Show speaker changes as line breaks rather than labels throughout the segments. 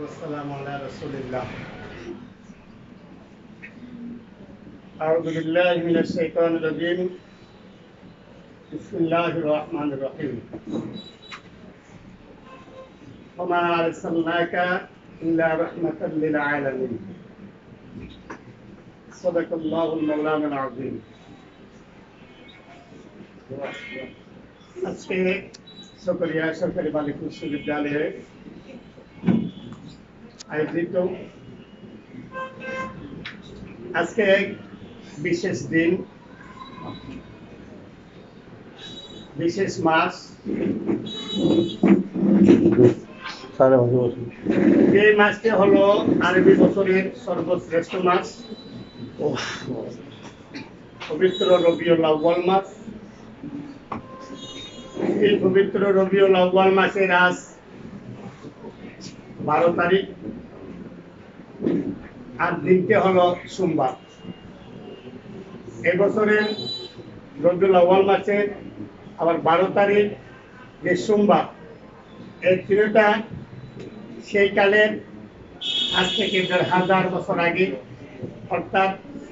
والسلام على رسول الله أعوذ بالله من الشيطان الرجيم بسم الله الرحمن الرحيم وما أرسلناك إلا رحمة للعالمين صدق الله المولانا العظيم আজকে সকরিয়া সরকারি বালিকা উচ্চ বিদ্যালয়ে আয়োজিত আজকে এক বিশেষ দিন বিশেষ মাস। এই মাসটি হলো আরবি বছরের সর্বশ্রেষ্ঠ মাস। পবিত্র রবিউল আউ্বাল মাস। এই পবিত্র রবিউল আউ্বাল মাসের আজ বারো তারিখ। আর দিনটি হলো সোমবার। এবছরের রবিউল আউ্বাল মাসের আবার বারো তারিখ, যে সোমবার, এই তিনটা সেই কালের আজ থেকে দেড় হাজার বছর আগে, অর্থাৎ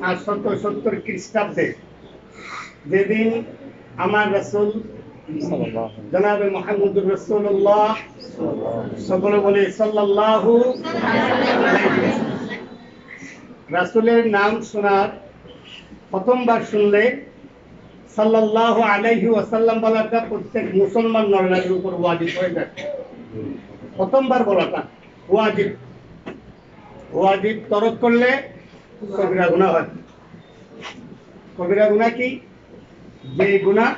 আটশত সত্তর খ্রিস্টাব্দে, যেদিন আমার রসুল জনাবে মোহাম্মদুর রসুল্লাহ সকলে বলে সাল্লাল্লাহু রাসুলের নাম শোনার প্রথমবার শুনলে সাল্লাল্লাহু আলাইহি ওয়াসাল্লাম বলাটা প্রত্যেক মুসলমান নরনারীর উপর ওয়াজিব হয়ে যায়। প্রথমবার বলাটা ওয়াজিব। ওয়াজিব তরক করলে কবিরা গুনাহ হয়। কবিরা গুনাহ কি? যে গুনাহ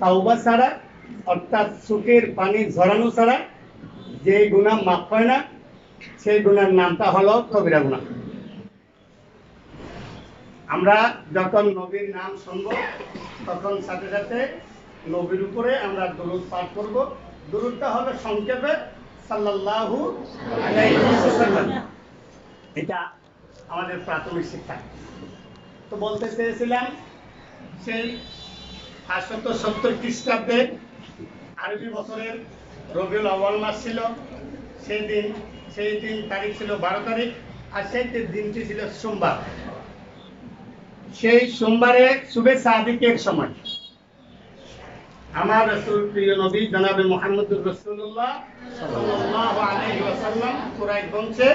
তাওবা ছাড়া, অর্থাৎ সুখের পানি ঝরানো ছাড়া, যে গুণা মাফ হয় না, সেই গুণার নামটা হলো কবিরা গুণা আমরা যখন নবীর নাম শুনব, তখন সাথে সাথে নবীর উপরে আমরা দরুদ পাঠ করব। দরুদটা হলো সংক্ষেপে আলাইহি এটা আমাদের প্রাথমিক শিক্ষা। তো বলতে চেয়েছিলাম, সেই আটশত সত্তর খ্রিস্টাব্দে আরবি বছরের রবিউল আউয়াল মাস ছিল। সেই দিন সেই দিন তারিখ ছিল বারো তারিখ, আর সেই দিনটি ছিল সোমবার। সেই সোমবারে শুভেচ্ছা আদিকের সময়। আমার রসুল, প্রিয় নবী জনাবে মোহাম্মদুর রসুল্লাহ বংশে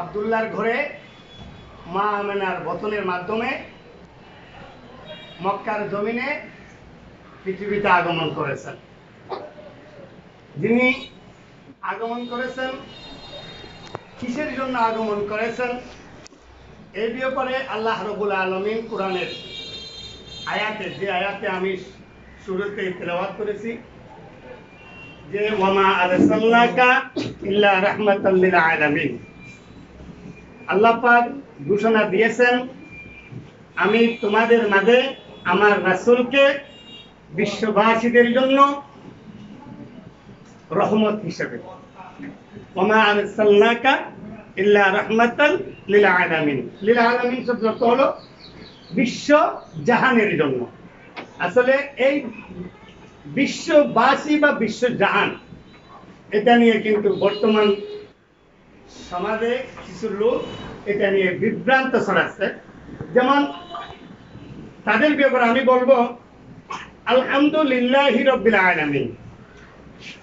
আব্দুল্লাহর ঘরে মা আমেনার বতনের মাধ্যমে মক্কার জমিনে পৃথিবীতে আগমন করেছেন। যিনি আগমন করেছেন, কিসের জন্য আগমন করেছেন? এই ব্যাপারে আল্লাহ রবুল আলমিন কোরআনের আয়াতে, যে আয়াতে আমি শুরুতে তেলাওয়াত করেছি, যে ওয়ামা আরসাল্লাকা ইল্লা রাহমাতাল লিল আলামিন। আল্লাহ পাক ঘোষণা দিয়েছেন, আমি তোমাদের মাঝে আমার রাসূলকে বিশ্ববাসীদের জন্য রহমত হিসেবে। ওমা আরসালনাকা ইল্লা রাহমাতাল লিল আলামিন। লিল বিশ্ব জাহানের জন্য। আসলে এই বিশ্ববাসী বা বিশ্ব জাহান, এটা নিয়ে কিন্তু বর্তমান সমাজে কিছু লোক এটা নিয়ে বিভ্রান্ত ছড়াচ্ছে। যেমন তাদের ব্যাপারে আমি বলব, আলহামদুলিল্লাহ রব্বিল আলামিন।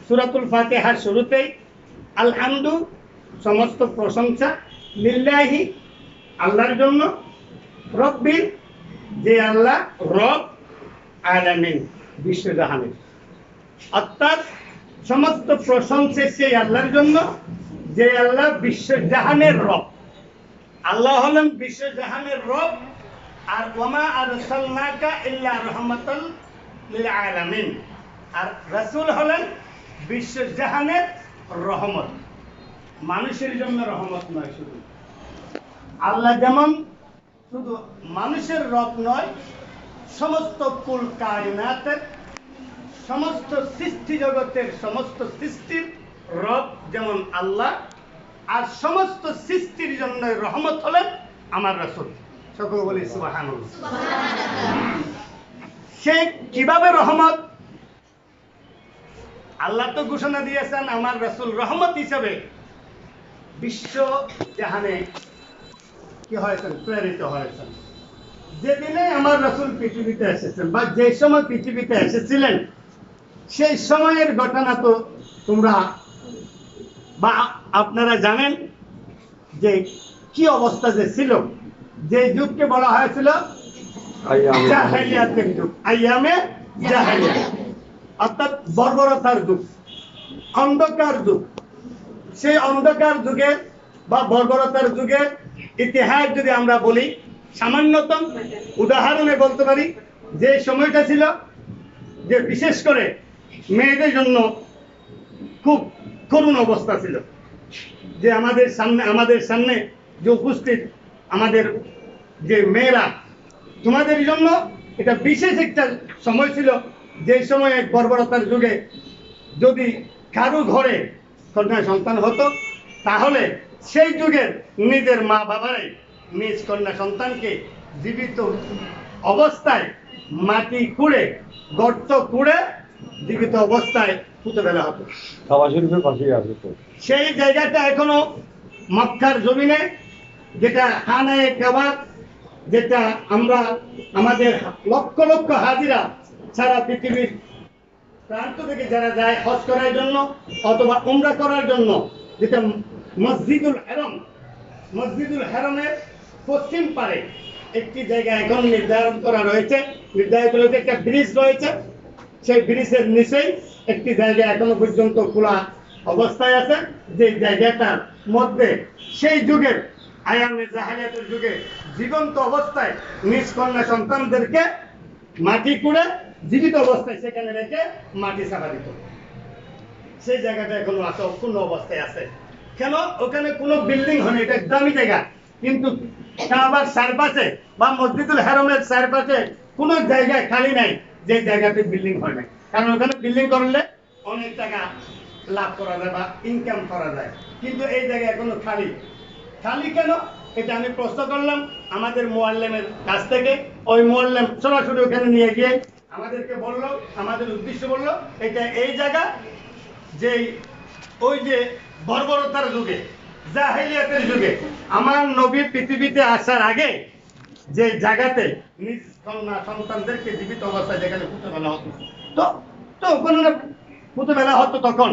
সুরাতুল ফাতিহার শুরুতেই আলহামদু সমস্ত প্রশংসা লিল্লাহি আল্লাহর জন্য। রব্বিল, যে আল্লাহ রব আলামিন, বিশ্বজাহানের। অর্থাৎ সমস্ত প্রশংসা সেই আল্লাহর জন্য, যে আল্লাহ বিশ্বজাহানের রব। আল্লাহ হলেন বিশ্বজাহানের রব, আর ওমা আর সাল্লাকা ইল্লা রহমতাল আলামিন। আর রাসূল হলেন বিশ্বজাহানের রহমত। মানুষের জন্য রহমত নয় শুধু। আল্লাহ যেমন শুধু মানুষের রব নয়, সমস্ত কুল কায়নাতের, সমস্ত সৃষ্টি জগতের সমস্ত সৃষ্টির রব যেমন আল্লাহ, আর সমস্ত সৃষ্টির জন্য রহমত হলেন আমার রাসূল। সকল বলি সুবহানাল্লাহ। সে কীভাবে রহমত? আল্লাহ তো ঘোষণা দিয়েছেন, আমার রসুল রহমত হিসেবে বিশ্ব জাহানে কি হয়েছেন প্রেরিত হয়েছেন যেদিনে আমার রসুল পৃথিবীতে এসেছেন বা যে সময় পৃথিবীতে এসেছিলেন সেই সময়ের ঘটনা তো তোমরা বা আপনারা জানেন যে কি অবস্থা যে ছিল। যে যুগকে বলা হয়েছিল জাহেলিয়াতের যুগ। আইয়ামে জাহেলিয়া অর্থাৎ বর্বরতার যুগ অন্ধকার যুগ। সেই অন্ধকার যুগে বা বর্বরতার যুগে ইতিহাস যদি আমরা বলি, সামান্যতম উদাহরণে বলতে পারি, যে সময়টা ছিল যে বিশেষ করে মেয়েদের জন্য খুব করুণ অবস্থা ছিল। যে আমাদের সামনে আমাদের সামনে যে উপস্থিত আমাদের যে মেয়েরা, তোমাদের জন্য এটা বিশেষ একটা সময় ছিল। যে সময় এক বর্বরতার যুগে যদি কারও ঘরে কন্যা সন্তান হতো তাহলে সেই যুগের নিজের মা বাবারাই নিজ কন্যা সন্তানকে জীবিত অবস্থায় মাটি খুঁড়ে গর্ত খুঁড়ে জীবিত অবস্থায় পুঁতে ফেলা হতো। সেই জায়গাটা এখনও মক্কার জমিনে যেটা হানায় কাবাব যেটা আমরা আমাদের লক্ষ লক্ষ হাজিরা সারা পৃথিবীর প্রান্ত থেকে যারা যায় হজ করার জন্য অথবা উমরা করার জন্য, যেটা মসজিদুল হেরম, মসজিদুল হেরমের পশ্চিম পারে একটি জায়গা এখন নির্ধারণ করা রয়েছে, নির্ধারিত রয়েছে, একটা ব্রিজ রয়েছে। সেই ব্রিজের নিচেই একটি জায়গা এখনও পর্যন্ত খোলা অবস্থায় আছে। যে জায়গাটার মধ্যে সেই যুগের আয়ামে জাহালিয়াতের যুগে জীবন্ত অবস্থায় নিজ কন্যা সন্তানদেরকে মাটি কুড়ে জীবিত অবস্থায় সেখানে রেখে মাটি চাপা দিত। সেই জায়গাটা এখনও আছে, অক্ষুণ্ণ অবস্থায় আছে। কেন? ওখানে কোনো বিল্ডিং হয়নি, এটা দামি জায়গা। কিন্তু চারপাশে বা মসজিদুল হারমের চারপাশে কোনো জায়গায় খালি নাই, যে জায়গাতে বিল্ডিং হয় না কারণ ওখানে বিল্ডিং করলে অনেক টাকা লাভ করা যায় বা ইনকাম করা যায়। কিন্তু এই জায়গা এখনও খালি। খালি কেন? এটা আমি প্রশ্ন করলাম আমাদের মোয়াল্লেমের কাছ থেকে। ওই মোয়াল্লেম সরাসরি ওখানে নিয়ে গিয়ে আমাদেরকে বলল, আমাদের উদ্দেশ্য বলল, এটা এই জায়গা যে ওই যে বর্বরতার যুগে, জাহেলিয়াতের যুগে। আমার নবী পৃথিবীতে আসার আগে যে জায়গাতে নিজ কন্যা সন্তানদেরকে জীবিত অবস্থায় যেখানে পুঁতে ফেলা হতো। তো তো ওখানে পুঁতে ফেলা হতো তখন।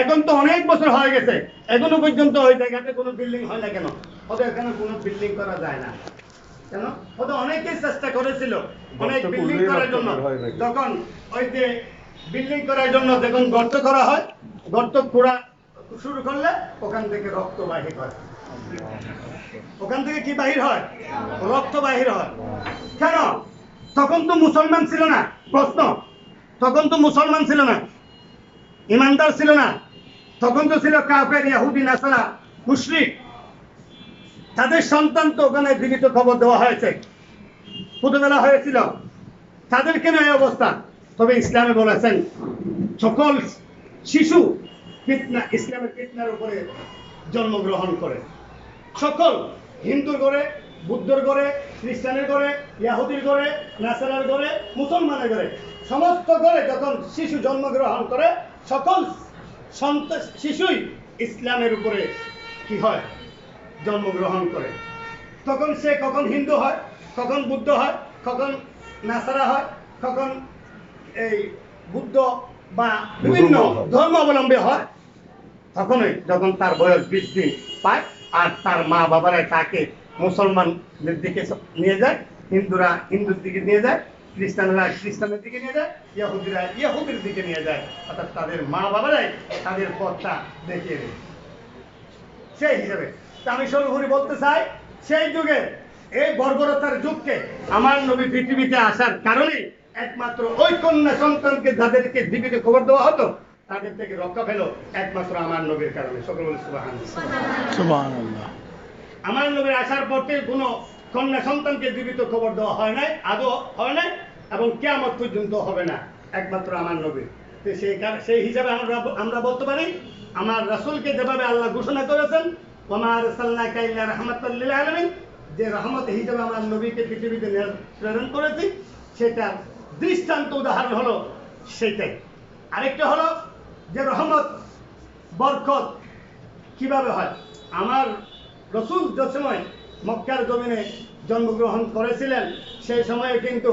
এখন তো অনেক বছর হয়ে গেছে। এখনও পর্যন্ত ওই জায়গাতে কোনো বিল্ডিং হয় না কেন? ওদের এখানে কোনো বিল্ডিং করা যায় না। কেন? ওদের অনেকেই চেষ্টা করেছিল অনেক বিল্ডিং করার জন্য। যখন ওই যে বিল্ডিং করার জন্য যখন গর্ত করা হয় গর্ত খোঁড়া শুরু করলে ওখান থেকে রক্ত বাহির হয়। ওখান থেকে কি বাহির হয়? রক্ত বাহির হয়। কেন? তখন তো মুসলমান ছিল না প্রশ্ন। তখন তো মুসলমান ছিল না ইমানদার ছিল না। তখন তো ছিল কাফের ইয়াহুদি নাসারা মুশরিক। তাদের সন্তান তো ওখানে জীবিত খবর দেওয়া হয়েছে। পুতবেলা হয়েছিল। তাদের কেন এই অবস্থা? তবে ইসলামে বলেছেন, সকল শিশু ইসলামের ফিতনার উপরে জন্মগ্রহণ করে। সকল হিন্দুর ঘরে, বুদ্ধর ঘরে, খ্রিস্টানের ঘরে, ইয়াহুদির ঘরে, নাসারার ঘরে, মুসলমানের ঘরে, সমস্ত ঘরে যখন শিশু জন্মগ্রহণ করে, সকল সন্তান শিশুই ইসলামের উপরে কি হয়? জন্মগ্রহণ করে। তখন সে কখন হিন্দু হয় কখন বুদ্ধ হয় কখন নাসারা হয় কখন এই বুদ্ধ বা বিভিন্ন। ধর্মাবলম্বী হয়। তখনই যখন তার বয়স বিশ দিন পায় আর তার মা বাবারা তাকে মুসলমানদের দিকে নিয়ে যায় হিন্দুরা হিন্দুর দিকে নিয়ে যায় খ্রিস্টানরা খ্রিস্টানের দিকে নিয়ে যায় ইয়াহুদিরা ইয়াহুদির দিকে নিয়ে যায়। অর্থাৎ তাদের মা বাবারাই তাদের পথটা দেখিয়ে দেয়। সেই হিসেবে আমি সর্বোপরি বলতে চাই সেই যুগে এই বর্বরতার যুগকে আমার নবী পৃথিবীতে আসার কারণে একমাত্র ওই কন্যা সন্তানকে যাদেরকে জীবিত খবর দেওয়া হতো তাদের থেকে রক্ষা পেল একমাত্র আমার নবীর কারণে। সকল আমার নবীর আসার পর থেকে কোনো কন্যা সন্তানকে জীবিত খবর দেওয়া হয় নাই আদৌ হয় নাই এবং কেমন পর্যন্ত হবে না একমাত্র আমার নবীর সেই সেই হিসাবে আমরা আমরা বলতে পারি আমার রাসূলকে যেভাবে আল্লাহ ঘোষণা করেছেন ওমার সাল্লাহ কাইল্লা রহমতুল্লিল আলমিন। যে রহমত হিসাবে আমার নবীকে পৃথিবীতে প্রেরণ করেছি, সেটার দৃষ্টান্ত উদাহরণ হলো সেটাই আরেকটা হলো যে রহমত, বরকত কীভাবে হয়? আমার রসুল যে সময় মক্কার জমিনে জন্মগ্রহণ করেছিলেন, সেই সময়ে কিন্তু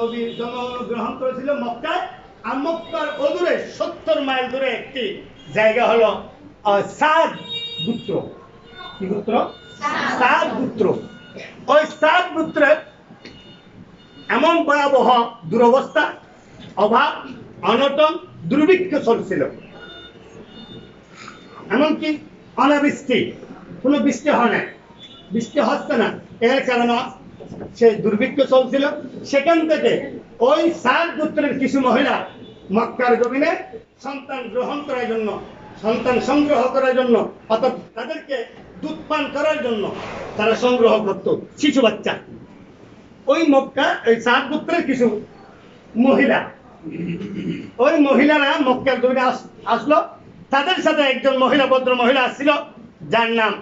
নবী জন্মগ্রহণ করেছিল মক্কায়। আর মক্কার অদূরে সত্তর মাইল দূরে একটি জায়গা হলো সাদ। গুত্র কি গুত্র সাদ গুত্র ওই সাদ গুত্রের এমন ভয়াবহ দুরবস্থা, অভাব, অনটন, দুর্ভিক্ষ চলছিল এমনকি অনাবৃষ্টি, কোনো বৃষ্টি হয় না বৃষ্টি হচ্ছে না। এর কারণে সে দুর্ভিক্ষ চলছিল সেখান থেকে ওই সাত গোত্রের কিছু মহিলা মক্কার জমিনে সন্তান গ্রহণ করার জন্য সন্তান সংগ্রহ করার জন্য অর্থাৎ তাদেরকে দুধ পান করার জন্য তারা সংগ্রহ করত শিশু বাচ্চা। ওই মক্কা ওই সাত গোত্রের কিছু মহিলা ওই মহিলারা মক্কার জমিনে আসলো। তাদের সাথে একজন মহিলা ভদ্র মহিলা আসছিল যার নাম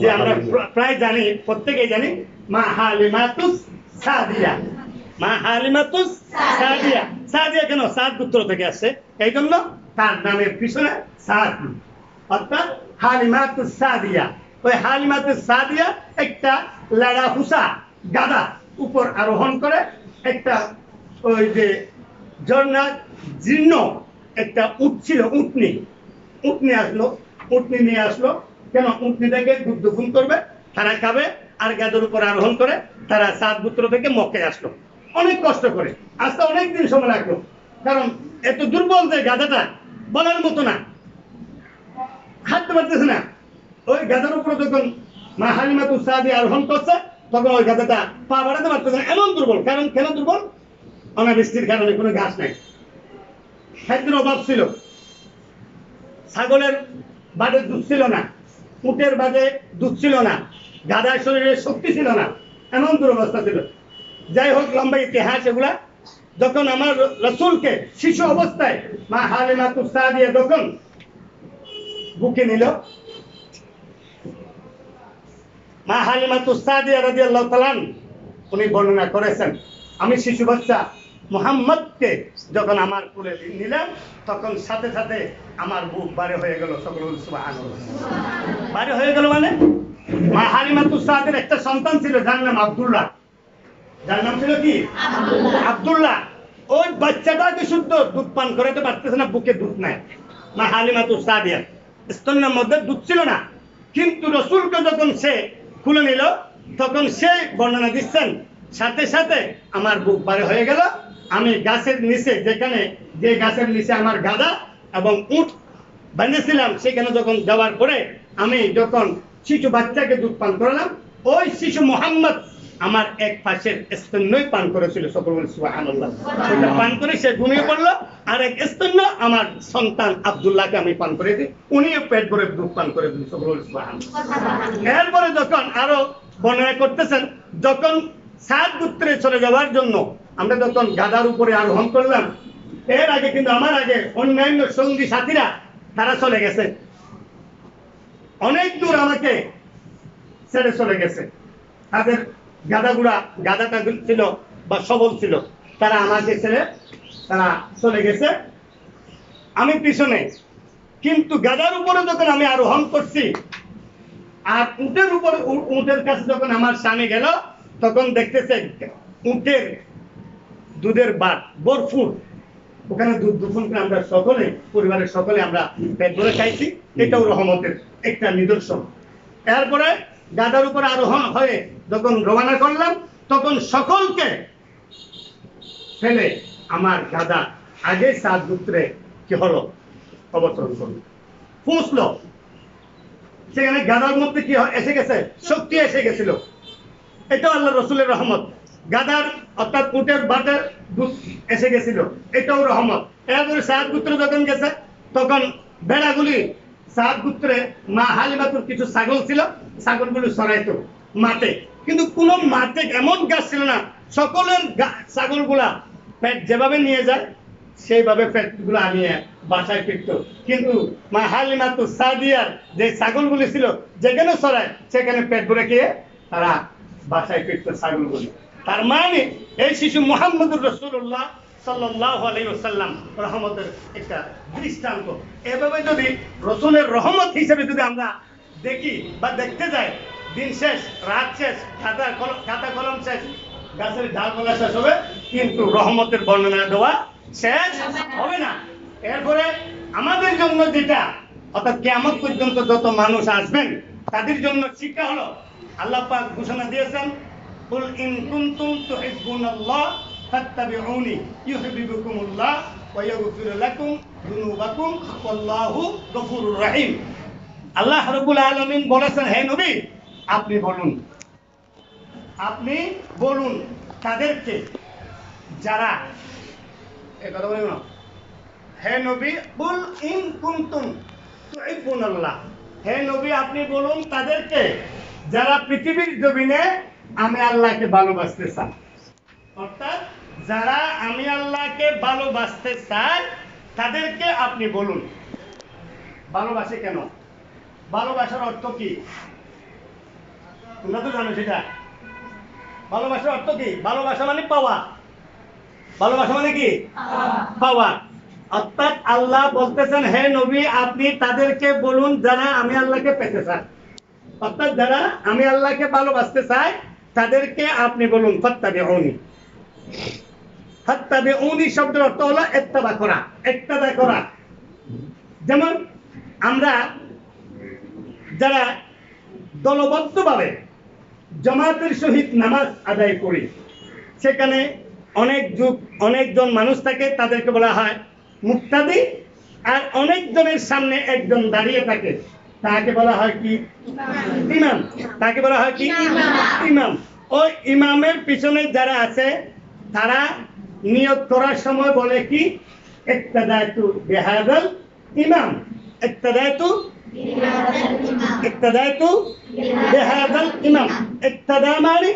যে আমরা প্রায় জানি প্রত্যেকেই জানি মা হালিমাতুস সাদিয়া। মা হালিমাতুস সাদিয়া। সাদিয়া কেন? সাত পুত্র থেকে আসছে। এই জন্য তার নামের পিছনে সাদ। অর্থাৎ হালিমাতুস সাদিয়া। ওই হালিমাতুস সাদিয়া একটা লাড়া হুসা গাদা উপর আরোহণ করে একটা ওই যে ঝর্ণা জীর্ণ একটা উট ছিল, উটনি। উটনি আসলো, উটনি নিয়ে আসলো। কেন উটনি থেকে দুধ দফন করবে? তারা খাবে, আর গাদের উপর আরোহণ করে তারা সাত পুত্র থেকে মক্কে আসলো। অনেক কষ্ট করে। আসতে অনেক দিন সময় লাগল। কারণ এত দুর্বল যে গাধাটা বলার মতো না। হাঁটতে পারতেছে না। ওই গাধার উপরে যখন মা হালিমা তুসাদি আরোহণ করছে, তখন ওই গাধাটা পা বাড়াতে পারতেছে না। এমন দুর্বল। কারণ কেন দুর্বল? অনাবৃষ্টির কারণে কোনো ঘাস নাই। খাদ্যের অভাব ছিল। ছাগলের বাদে দুধ ছিল না। উটের বাদে দুধ ছিল না। গাধার শরীরে শক্তি ছিল না। এমন দুরবস্থা ছিল। যাই হোক, লম্বা ইতিহাস এগুলা। যখন আমার রসুলকে শিশু অবস্থায় মা হালিমা তুসা দিয়ে যখন বুকে নিল, মা হালিমা তুসা দিয়ে রাজি আল্লাহ উনি বর্ণনা করেছেন, আমি শিশু বাচ্চা মোহাম্মদকে যখন আমার কুলে নিলাম, তখন সাথে সাথে আমার বুক বারে হয়ে গেল সকল। বারে হয়ে গেল মানে মা হালিমা তুসাদের একটা সন্তান ছিল, যার নাম আব্দুল্লাহ যার নাম ছিল কি? আব্দুল্লাহ। ওই বাচ্চাটাকে শুদ্ধ? দুধ পান করাতে পারতেছে না বুকে দুধ নাই। মা হালিমা তুসাদিয়া স্তনের মধ্যে দুধ ছিল না। কিন্তু রসুলকে যখন সে খুলে নিল তখন সে বর্ণনা দিচ্ছেন সাথে সাথে আমার বুক বারে হয়ে গেল। আমি গাছের নিচে যেখানে যে গাছের নিচে আমার গাদা এবং উট বানিয়েছিলাম সেখানে যখন যাওয়ার পরে আমি যখন শিশু বাচ্চাকে দুধ পান করালাম ওই শিশু মোহাম্মদ আমার এক পাশের স্তন্যই পান করেছিল সকল বলে, সুবহানাল্লাহ। ওইটা পান করে সে ঘুমিয়ে পড়ল, আর এক স্তন্য আমার সন্তান আব্দুল্লাহকে আমি পান করে দিই। উনিও পেট ভরে দুধ পান করে দিল, সকল সুবহানাল্লাহ। এরপরে যখন আরও বর্ণনা করতেছেন, যখন সাত পুত্রে চলে যাওয়ার জন্য আমরা যখন গাদার উপরে আরোহণ করলাম, এর আগে কিন্তু আমার আগে অন্যান্য সঙ্গী সাথীরা, তারা চলে গেছে। অনেক দূর আমাকে ছেড়ে চলে গেছে। তাদের গাদাগুড়া গাদাটা ছিল বা সবল ছিল। তারা আমাকে ছেড়ে তারা চলে গেছে। আমি পিছনে। কিন্তু গাদার উপরে যখন আমি আরোহণ করছি, আর উটের উপর উটের কাছে যখন আমার স্বামী গেল, তখন দেখতেছে উটের দুধের বাট, ভরপুর। ওখানে দুধ দুপুন করে আমরা সকলে, পরিবারের সকলে আমরা পেট ভরে খাইছি। এটাও রহমতের একটা নিদর্শন। এরপরে গাদার উপর আরোহণ হয়ে যখন রওনা করলাম, তখন সকলকে ফেলে আমার গাদা আগে সাত গুত্রে কি হলো? অবতরণ করল। পৌঁছলো সেখানে গাদার মধ্যে কি এসে গেছে? শক্তি এসে গেছিল। এটাও আল্লাহ রসুলের রহমত। গাদার অর্থাৎ উটের বাটের এসে গেছিল। এটাও রহমত। এরপরে সাত পুত্র যখন গেছে, তখন বেড়াগুলি সাত পুত্রে মা হালিমাতুর কিছু ছাগল ছিল, ছাগলগুলি সরাইতো মাঠে। কিন্তু কোনো মাঠে এমন গাছ ছিল না, সকলের ছাগলগুলা পেট যেভাবে নিয়ে যায়, সেইভাবে পেটগুলো আনিয়ে বাসায় ফিরতো। কিন্তু মা হালিমাতু সাদিয়ার যে ছাগলগুলি ছিল, যেখানে সরায়, সেখানে পেট ভরে খেয়ে তারা বাসায় ফিরতো ছাগলগুলি। তার মানে এই শিশু মোহাম্মদুর রসুল্লাহ সাল্লাল্লাহু আলাইহি ওয়াসাল্লাম রহমতের একটা দৃষ্টান্ত। এভাবে যদি রহমত হিসেবে যদি আমরা দেখি বা দেখতে যাই, দিন শেষ, রাত শেষ, খাতা খাতা কলম শেষ, গাছের শেষ হবে, কিন্তু রহমতের বর্ণনা দেওয়া শেষ হবে না। এরপরে আমাদের জন্য যেটা, অর্থাৎ কেমন পর্যন্ত যত মানুষ আসবেন, তাদের জন্য শিক্ষা হলো, আল্লাহ পাক ঘোষণা দিয়েছেন, কুল ইন কুনতুম আল্লাহ বলেছেন, হে নবী, আপনি বলুন। আপনি বলুন তাদেরকে যারা বলবেন না। হে নবী, বুল ইন কুনতুম তুহিব্বুনাল্লাহ। হে নবী, আপনি বলুন তাদেরকে যারা পৃথিবীর জমিনে আমি আল্লাহকে ভালোবাসতে চান। অর্থাৎ যারা আমি আল্লাহকে ভালোবাসতে চাই, তাদেরকে আপনি বলুন। ভালোবাসে কেন? ভালোবাসার অর্থ কি? তোমরা তো জানো সেটা। ভালোবাসার অর্থ কি? ভালোবাসা মানে পাওয়া। ভালোবাসা মানে কি? পাওয়া। অর্থাৎ আল্লাহ বলতেছেন, হে নবী, আপনি তাদেরকে বলুন যারা আমি আল্লাহকে পেতে চান অর্থাৎ যারা আমি আল্লাহকে ভালোবাসতে চাই, তাদেরকে আপনি বলুন ফত্তাবে অনি ফত্তাবে অনি শব্দের অর্থ হলো এত্তাবা করা একতাদা করা। যেমন আমরা যারা দলবদ্ধভাবে জমাতের সহিত নামাজ আদায় করি সেখানে অনেক যুগ অনেকজন মানুষ থাকে তাদেরকে বলা হয় মুক্তাদি আর অনেকজনের সামনে একজন দাঁড়িয়ে থাকে তাকে বলা হয় কি? ইমাম। তাকে বলা হয় কি? ইমাম। ওই ইমামের পিছনে যারা আছে তারা নিয়োগ করার সময় বলে কি? ইক্তাদাতু বিহাদাল ইমাম। ইক্তাদা মানে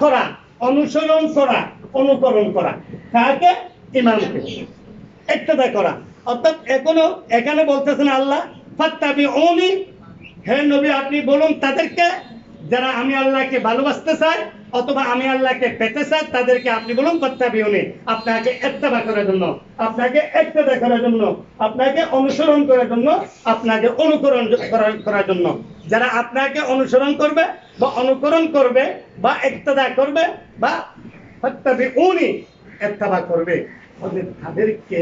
করা অনুসরণ করা অনুকরণ করা। কাকে? ইমামকে। ইক্তাদা করা। অর্থাৎ এখনও এখানে বলতেছেন আল্লাহ ফাত্তাবি ওনি হে নবী, আপনি বলুন তাদেরকে, যারা আমি আল্লাহকে ভালোবাসতে চায় অথবা আমি আল্লাহকে পেতে চাই তাদেরকে আপনি বলুন ফাত্তাবি ওনি আপনাকে ইত্তেবা করার জন্য, আপনাকে ইক্তাদা করার জন্য, আপনাকে অনুসরণ করার জন্য, আপনাকে অনুকরণ করার জন্য। যারা আপনাকে অনুসরণ করবে বা অনুকরণ করবে বা ইক্তাদা করবে বা ফাত্তাবি ওনি ইত্তেবা করবে তাদেরকে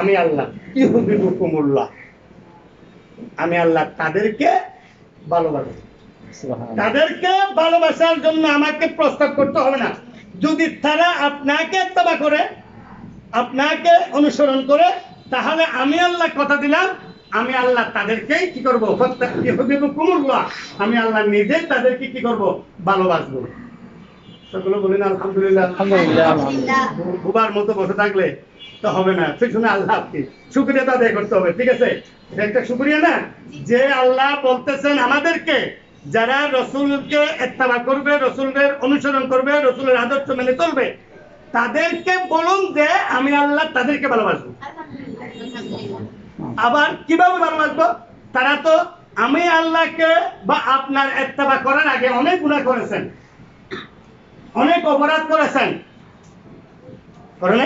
আমি আল্লাহ ইহুবিবুকুমুল্লাহ, আমি আল্লাহ তাদেরকে ভালোবাসি। তাদেরকে ভালোবাসার জন্য আমাকে প্রস্তাব করতে হবে না। যদি তারা আপনাকে তবা করে আপনাকে অনুসরণ করে তাহলে আমি আল্লাহ কথা দিলাম আমি আল্লাহ তাদেরকেই কি করব? আমি আল্লাহ নিজে তাদেরকে কি করব? ভালোবাসবো। সেগুলো বলেন আলহামদুলিল্লাহ।
আলহামদুলিল্লাহ
বুবার মতো বসে থাকলে তো হবে না। পিছনে আল্লাহ কি শুক্রিয়া তো আদায় করতে হবে ঠিক আছে? এটা একটা শুক্রিয়া না? যে আল্লাহ বলতেছেন আমাদেরকে যারা রসুলকে এত্তাবা করবে রসুলের অনুসরণ করবে রসুলের আদর্শ মেনে চলবে তাদেরকে বলুন যে আমি আল্লাহ তাদেরকে ভালোবাসবো। আবার কীভাবে ভালোবাসবো? তারা তো আমি আল্লাহকে বা আপনার এত্তাবা করার আগে অনেক গুণা করেছেন অনেক অপরাধ করেছেন। করে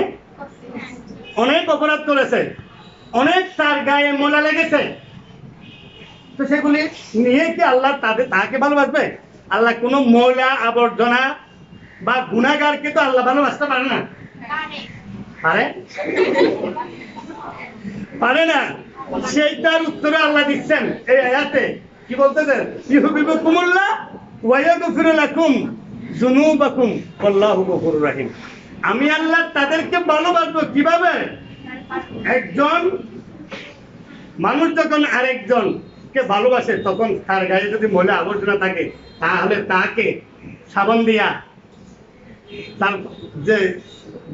অনেক অপরাধ করেছে অনেক তার গায়ে মোলা লেগেছে। তো সেগুলি নিয়ে কি আল্লাহ তাদের তাকে ভালোবাসবে? আল্লাহ কোনো ময়লা আবর্জনা বা গুণাগারকে তো আল্লাহ ভালোবাসতে পারে না। পারে। পারে? না। সেইটার উত্তরে আল্লাহ দিচ্ছেন এই আয়াতে। কি বলতেছেন? ইহুবিবুকুমুল্লাহ ওয়া ইয়াগফিরু লাকুম যুনুবাকুম আল্লাহু গফুরুর রহিম। আমি আল্লাহ তাদেরকে ভালোবাসবো কীভাবে? একজন মানুষ যখন আরেকজনকে ভালোবাসে তখন তার গায়ে যদি ময়লা আবর্জনা থাকে তাহলে তাকে সাবান দিয়া তার যে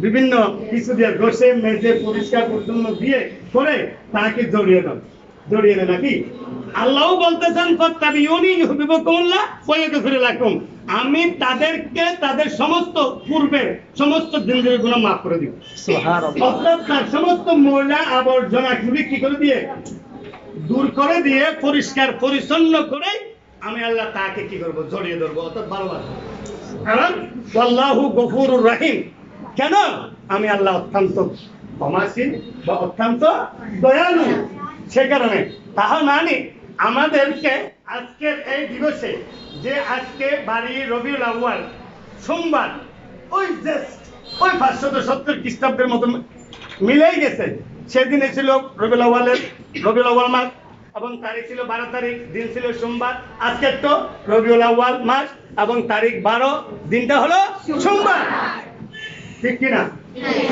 বিভিন্ন কিছু দিয়ে ঘষে মেজে পরিষ্কার পরিচ্ছন্ন দিয়ে করে তাকে জড়িয়ে দেন জড়িয়ে দেন নাকি? আল্লাহ বলতেছেন ফাত্তাবিউনি ইউহিব্বুকুমুল্লাহ ওয়া ইয়াগফির লাকুম আমি তাদেরকে তাদের সমস্ত পূর্বের সমস্ত গুনাহ মাফ করে দিব। অর্থাৎ তার সমস্ত ময়লা আবর্জনা গুলি কি করে দিয়ে? দূর করে দিয়ে, পরিষ্কার, পরিচ্ছন্ন করে আমি আল্লাহ তাকে কি করব? জড়িয়ে ধরবো, অর্থাৎ ভালোবাসবো। কারণ, আল্লাহু গফুরুর রহিম। কেন? আমি আল্লাহ অত্যন্ত ক্ষমাশীল বা অত্যন্ত দয়ালু। সে কারণে। তাহা মানে আমাদেরকে আজকের এই দিবসে যে আজকে বাড়ি রবিউল আউয়াল, সোমবার, ওই জাস্ট ওই পাঁচশত সত্তর খ্রিস্টাব্দের মতো মিলেই গেছে। সেদিনে ছিল রবিউল আউয়ালের, রবিউল আউয়াল মাস এবং তারিখ ছিল বারো তারিখ, দিন ছিল সোমবার। আজকের তো রবিউল আউয়াল মাস এবং তারিখ বারো, দিনটা হলো সোমবার। ঠিক কিনা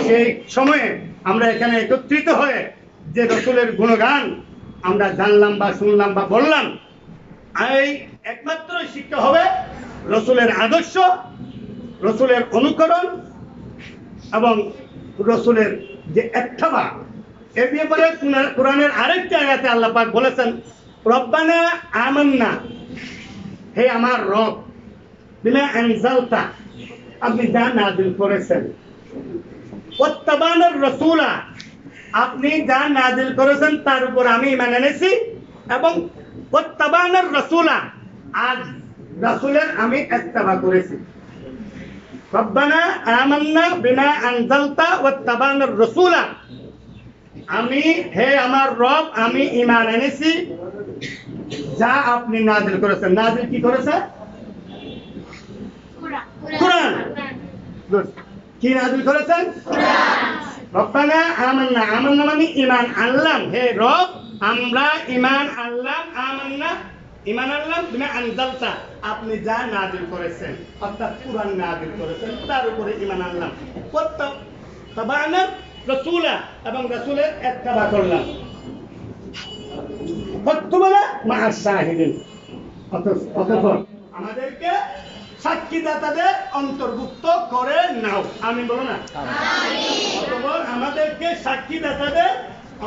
সেই সময়ে আমরা এখানে একত্রিত হয়ে যে রসুলের গুণগান আমরা জানলাম বা শুনলাম বা বললাম, এই একমাত্র শিক্ষা হবে রসুলের আদর্শ, রসুলের অনুকরণ এবং রসুলের যে একটা ব্যাপারে কোরআনের আরেকটি আয়াতে বলেছেন, রব্বানা হে আমার রব বিনা আনজালতা, আপনি যা নাজিল করেছেন। রাসূলা, আপনি যা নাজিল করেছেন তার উপর আমি ঈমান এনেছি এবং রাসূলা, আজ রাসূলের আমি ইত্তেবা করেছি। রব্বানা আমান্না বিমা আনজালতা ওয়াত্তাবানার রাসূলা আমি হে আমার রব আমি ঈমান এনেছি। যা আপনি নাজিল করেছেন। নাজিল কি করেছে? কোরআন। কি নাজিল করেছেন? রব্বানা আমান্না। আমান্না মানে ঈমান আনলাম। হে রব আমরা ঈমান আনলাম। আমান্না। ঈমান আনলাম বিমা আনজালতা। আপনি যা নাজিল করেছেন অর্থাৎ কুরআন নাজিল করেছেন তার উপরে ঈমান আনলাম। কত? তাবানা রাসূলা এবং রাসূলের করলাম। ফতুবালা মা শাহিদিন অতঃপর আমাদেরকে সাক্ষীদাতাদের অন্তর্ভুক্ত করে নাও। আমি বলো না? আমাদেরকে সাক্ষীদাতাদের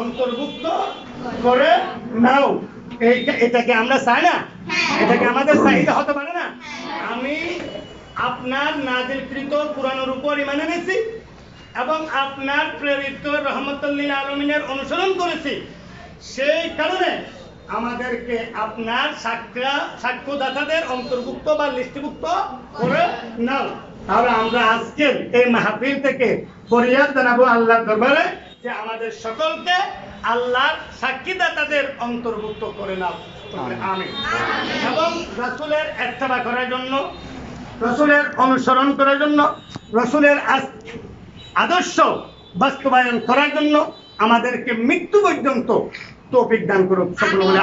অন্তর্ভুক্ত করে নাও। এটাকে আমরা চাই না? এটাকে আমাদের চাহিদা হতে পারে না? আমি আপনার নাজিলকৃত পুরানোর উপর ইমানে নিয়েছি এবং আপনার প্রেরিত রহমতুল্লিল আলমিনের অনুসরণ করেছি। সেই কারণে আমাদেরকে আপনার সাক্ষ্য সাক্ষ্যদাতাদের অন্তর্ভুক্ত বা লিস্টভুক্ত করে নাও। তাহলে আমরা আজকের এই মাহফিল থেকে ফরিয়াদ জানাব আল্লাহর দরবারে যে আমাদের সকলকে আল্লাহর সাক্ষীদাতাদের অন্তর্ভুক্ত করে নাও। আমি এবং রাসূলের ইত্তেবা করার জন্য রসুলের অনুসরণ করার জন্য রসুলের আস- আদর্শ বাস্তবায়ন করার জন্য আমাদেরকে মৃত্যু পর্যন্ত তৌফিক দান করুক। সকল বলে